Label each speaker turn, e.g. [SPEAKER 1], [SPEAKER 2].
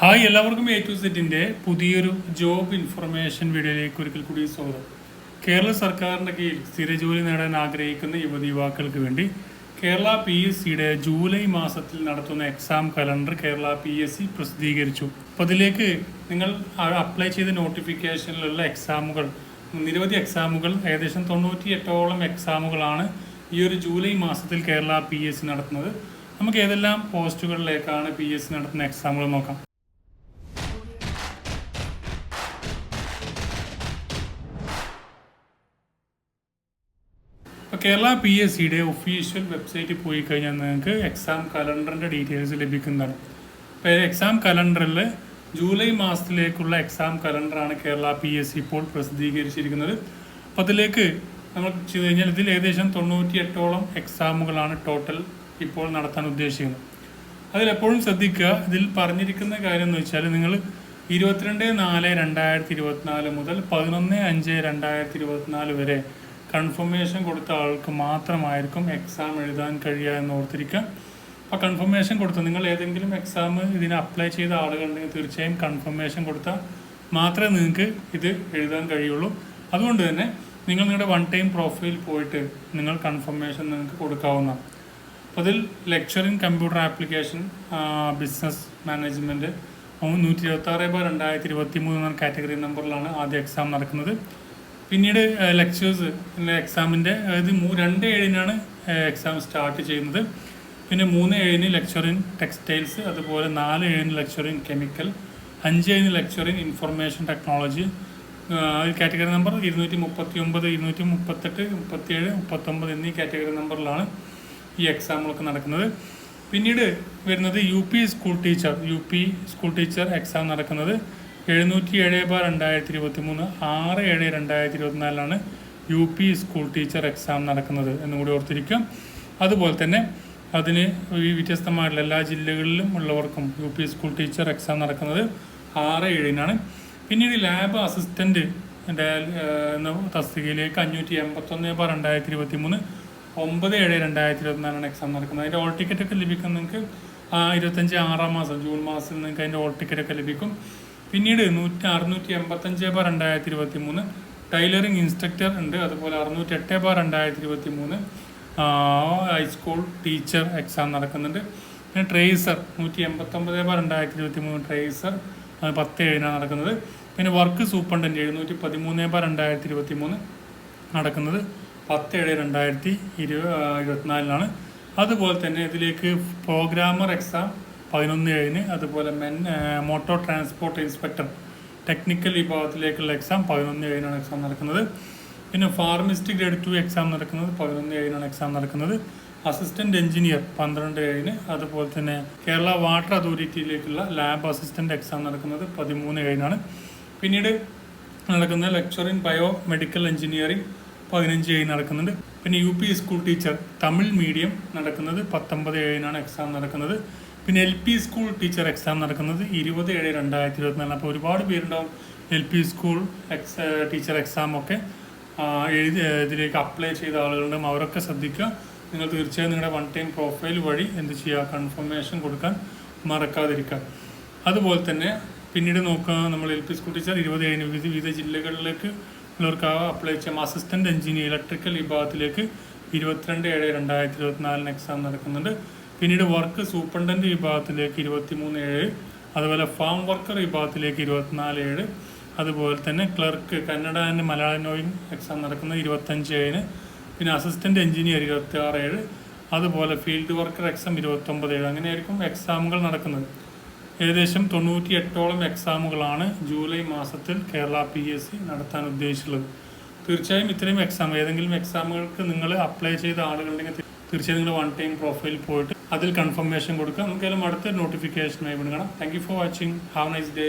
[SPEAKER 1] Hi എല്ലാവർക്കും A to സെറ്റിന്റെ പുതിയൊരു ജോബ് ഇൻഫർമേഷൻ വീഡിയോയിലേക്ക് ഒരിക്കൽ കൂടി സ്വാഗതം. കേരള സർക്കാരിന്റെ കീഴിൽ സ്ഥിരജോലി നേടാൻ ആഗ്രഹിക്കുന്ന യുവതി യുവാക്കൾക്ക് വേണ്ടി കേരള പി എസ് സിയുടെ ജൂലൈ മാസത്തിൽ നടത്തുന്ന exam calendar Kerala P S C പ്രസിദ്ധീകരിച്ചു. അപ്പോൾ അതിലേക്ക് നിങ്ങൾ അപ്ലൈ ചെയ്ത നോട്ടിഫിക്കേഷനിലുള്ള എക്സാമുകൾ നിരവധി എക്സാമുകൾ ഏകദേശം തൊണ്ണൂറ്റി എട്ടോളം എക്സാമുകളാണ് ഈ ഒരു ജൂലൈ മാസത്തിൽ കേരള പി എസ് സി നടത്തുന്നത്. നമുക്ക് ഏതെല്ലാം പോസ്റ്റുകളിലേക്കാണ് പി എസ് സി നടത്തുന്ന എക്സാമുകൾ നോക്കാം. ഇപ്പോൾ കേരള പി എസ് സിയുടെ ഒഫീഷ്യൽ വെബ്സൈറ്റിൽ പോയി കഴിഞ്ഞാൽ നിങ്ങൾക്ക് എക്സാം കലണ്ടറിന്റെ ഡീറ്റെയിൽസ് ലഭിക്കുന്നതാണ്. അപ്പോൾ എക്സാം കലണ്ടറിൽ ജൂലൈ മാസത്തിലേക്കുള്ള എക്സാം കലണ്ടറാണ് കേരള പി എസ് സി ഇപ്പോൾ പ്രസിദ്ധീകരിച്ചിരിക്കുന്നത്. അപ്പോൾ അതിലേക്ക് നമ്മൾ ചെയ്തു കഴിഞ്ഞാൽ ഇതിൽ ഏകദേശം തൊണ്ണൂറ്റി എട്ടോളം എക്സാമുകളാണ് ടോട്ടൽ ഇപ്പോൾ നടത്താൻ ഉദ്ദേശിക്കുന്നത്. അതിലെപ്പോഴും ശ്രദ്ധിക്കുക ഇതിൽ പറഞ്ഞിരിക്കുന്ന കാര്യം എന്ന് വെച്ചാൽ നിങ്ങൾ ഇരുപത്തിരണ്ട് നാല് രണ്ടായിരത്തി ഇരുപത്തിനാല് മുതൽ പതിനൊന്ന് അഞ്ച് രണ്ടായിരത്തി ഇരുപത്തിനാല് വരെ കൺഫർമേഷൻ കൊടുത്ത ആൾക്ക് മാത്രമായിരിക്കും എക്സാം എഴുതാൻ കഴിയുക എന്ന് ഓർത്തിരിക്കുക. അപ്പോൾ കൺഫർമേഷൻ കൊടുത്ത നിങ്ങൾ ഏതെങ്കിലും എക്സാം ഇതിന് അപ്ലൈ ചെയ്ത ആളുകളുണ്ടെങ്കിൽ തീർച്ചയായും കൺഫർമേഷൻ കൊടുത്താൽ മാത്രമേ നിങ്ങൾക്ക് ഇത് എഴുതാൻ കഴിയുള്ളൂ. അതുകൊണ്ട് തന്നെ നിങ്ങൾ നിങ്ങളുടെ വൺ ടൈം പ്രൊഫൈൽ പോയിട്ട് നിങ്ങൾ കൺഫർമേഷൻ നിങ്ങൾക്ക് കൊടുക്കാവുന്നതാണ് അപ്പോൾ അതിൽ lecture computer application business management നൂറ്റി ഇരുപത്താറ് ബൈ രണ്ടായിരത്തി ഇരുപത്തി മൂന്ന് കാറ്റഗറി നമ്പറിലാണ് ആദ്യ എക്സാം നടക്കുന്നത്. പിന്നീട് ലെക്ചേഴ്സ് പിന്നെ എക്സാമിന്റെ അതായത് രണ്ട് ഏഴിനാണ് എക്സാം സ്റ്റാർട്ട് ചെയ്യുന്നത്. പിന്നെ മൂന്ന് ഏഴിന് ലെക്ചർ ഇൻ ടെക്സ്റ്റൈൽസ് അതുപോലെ നാല് ഏഴിന് ലെക്ചർ ഇൻ കെമിക്കൽ അഞ്ച് ഏഴിന് lecture in information technology category number ഇരുന്നൂറ്റി മുപ്പത്തി ഒമ്പത് ഇരുന്നൂറ്റി മുപ്പത്തെട്ട് മുപ്പത്തിയേഴ് മുപ്പത്തൊമ്പത് എന്നീ കാറ്റഗറി നമ്പറിലാണ് ഈ എക്സാമുകളൊക്കെ നടക്കുന്നത്. പിന്നീട് വരുന്നത് U P school teacher U P school teacher exam നടക്കുന്നത്. എഴുന്നൂറ്റി ഏഴ് ബാർ രണ്ടായിരത്തി ഇരുപത്തി മൂന്ന് ആറ് ഏഴ് രണ്ടായിരത്തി ഇരുപത്തിനാലിലാണ് U P school teacher exam നടക്കുന്നത് എന്നും കൂടി ഓർത്തിരിക്കുക അതുപോലെ തന്നെ അതിന് ഈ വ്യത്യസ്തമായിട്ടുള്ള എല്ലാ ജില്ലകളിലും ഉള്ളവർക്കും U P school teacher exam നടക്കുന്നത് ആറ് ഏഴിനാണ്. പിന്നീട് ലാബ് അസിസ്റ്റന്റ് എന്ന തസ്തികയിലേക്ക് അഞ്ഞൂറ്റി എൺപത്തൊന്ന് ബാർ രണ്ടായിരത്തി ഇരുപത്തി മൂന്ന് ഒമ്പത് ഏഴ് രണ്ടായിരത്തി ഇരുപത്തിനാലാണ് എക്സാം നടക്കുന്നത്. അതിന്റെ ഓൾ ടിക്കറ്റൊക്കെ ലഭിക്കും നിങ്ങൾക്ക് ഇരുപത്തഞ്ച് ആറാം മാസം ജൂൺ മാസത്തിൽ നിങ്ങൾക്ക് അതിന്റെ ഓൾ ടിക്കറ്റൊക്കെ ലഭിക്കും. പിന്നീട് നൂറ്റി അറുന്നൂറ്റി എൺപത്തഞ്ച് ബാർ രണ്ടായിരത്തി ഇരുപത്തി മൂന്ന് ടൈലറിംഗ് ഇൻസ്ട്രക്ടർ ഉണ്ട് അതുപോലെ അറുന്നൂറ്റി എട്ട് ബാർ രണ്ടായിരത്തി ഇരുപത്തി മൂന്ന് ഹൈസ്കൂൾ ടീച്ചർ എക്സാം നടക്കുന്നുണ്ട്. പിന്നെ ട്രേസർ നൂറ്റി എൺപത്തൊമ്പത് ബാർ രണ്ടായിരത്തി ഇരുപത്തി മൂന്ന് ട്രേസർ പത്ത് ഏഴിനാണ് നടക്കുന്നത്. പിന്നെ വർക്ക് സൂപ്രണ്ടന്റ് എഴുന്നൂറ്റി പതിമൂന്ന് ബാർ രണ്ടായിരത്തി ഇരുപത്തി മൂന്ന് നടക്കുന്നത്. പത്ത് ഏഴ് രണ്ടായിരത്തി ഇരു ഇരുപത്തിനാലിനാണ്. അതുപോലെ തന്നെ ഇതിലേക്ക് പ്രോഗ്രാമർ എക്സാം പതിനൊന്ന് ഏഴിന് അതുപോലെ men motor transport inspector technical വിഭാഗത്തിലേക്കുള്ള exam പതിനൊന്ന് ഏഴിനാണ് എക്സാം നടക്കുന്നത്. പിന്നെ ഫാർമിസ്റ്റ് ഗ്രേഡ് ടു എക്സാം നടക്കുന്നത് പതിനൊന്ന് ഏഴിനാണ് എക്സാം നടക്കുന്നത്. അസിസ്റ്റന്റ് എഞ്ചിനീയർ പന്ത്രണ്ട് ഏഴിന് അതുപോലെ തന്നെ കേരള വാട്ടർ അതോറിറ്റിയിലേക്കുള്ള ലാബ് അസിസ്റ്റന്റ് എക്സാം നടക്കുന്നത് പതിമൂന്ന് ഏഴിനാണ് പിന്നീട് നടക്കുന്ന lecture in bio medical engineering പതിനഞ്ച് ഏഴ് നടക്കുന്നുണ്ട്. പിന്നെ U P school teacher Tamil medium നടക്കുന്നത് പത്തൊമ്പത് ഏഴിനാണ് എക്സാം നടക്കുന്നത്. പിന്നെ L P school teacher exam നടക്കുന്നത് ഇരുപത് ഏഴ് രണ്ടായിരത്തി ഇരുപത്തിനാല് അപ്പോൾ ഒരുപാട് പേരുണ്ടാവും L P school ex teacher exam ഒക്കെ. എഴുതി ഇതിലേക്ക് അപ്ലൈ ചെയ്ത ആളുകളുണ്ടാവും. അവരൊക്കെ ശ്രദ്ധിക്കുക. നിങ്ങൾ തീർച്ചയായും നിങ്ങളുടെ വൺ ടൈം പ്രൊഫൈൽ വഴി എന്ത് ചെയ്യുക? കൺഫർമേഷൻ കൊടുക്കാൻ മറക്കാതിരിക്കുക. അതുപോലെ തന്നെ പിന്നീട് നോക്കുക നമ്മൾ എൽ പി സ്കൂൾ ടീച്ചർ ഇരുപത് ഏഴിന് വിവിധ വിവിധ ജില്ലകളിലേക്ക് ഉള്ളവർക്ക് അപ്ലൈ ചെയ്യാം. അസിസ്റ്റന്റ് എഞ്ചിനീയർ ഇലക്ട്രിക്കൽ വിഭാഗത്തിലേക്ക് ഇരുപത്തിരണ്ട് ഏഴ് രണ്ടായിരത്തി ഇരുപത്തിനാലിന് എക്സാം നടക്കുന്നുണ്ട്. പിന്നീട് വർക്ക് സൂപ്രണ്ടന്റ് വിഭാഗത്തിലേക്ക് ഇരുപത്തി മൂന്ന് ഏഴ് അതുപോലെ ഫാം വർക്കർ വിഭാഗത്തിലേക്ക് ഇരുപത്തിനാല് ഏഴ് അതുപോലെ തന്നെ ക്ലർക്ക് കന്നഡ ആൻഡ് മലയാളം നോയിൻ എക്സാം നടക്കുന്നത് ഇരുപത്തഞ്ച് ഏഴിന് പിന്നെ അസിസ്റ്റന്റ് എഞ്ചിനീയർ ഇരുപത്തി ആറ് ഏഴ് അതുപോലെ ഫീൽഡ് വർക്കർ എക്സാം ഇരുപത്തൊമ്പത് ഏഴ് അങ്ങനെയായിരിക്കും എക്സാമുകൾ നടക്കുന്നത്. ഏകദേശം തൊണ്ണൂറ്റി എട്ടോളം എക്സാമുകളാണ് ജൂലൈ മാസത്തിൽ കേരള പി എസ് സി നടത്താൻ ഉദ്ദേശിച്ചുള്ളത് തീർച്ചയായും ഇത്രയും എക്സാം ഏതെങ്കിലും എക്സാമുകൾക്ക് നിങ്ങൾ അപ്ലൈ ചെയ്ത ആളുകളുണ്ടെങ്കിൽ തീർച്ചയായും നിങ്ങൾ വൺ ടൈം പ്രൊഫൈൽ പോയിട്ട് അതിൽ കൺഫർമേഷൻ കൊടുക്കുക. നമുക്കെല്ലാം അടുത്ത നോട്ടിഫിക്കേഷനായി വിടുകണം thank you for watching have nice day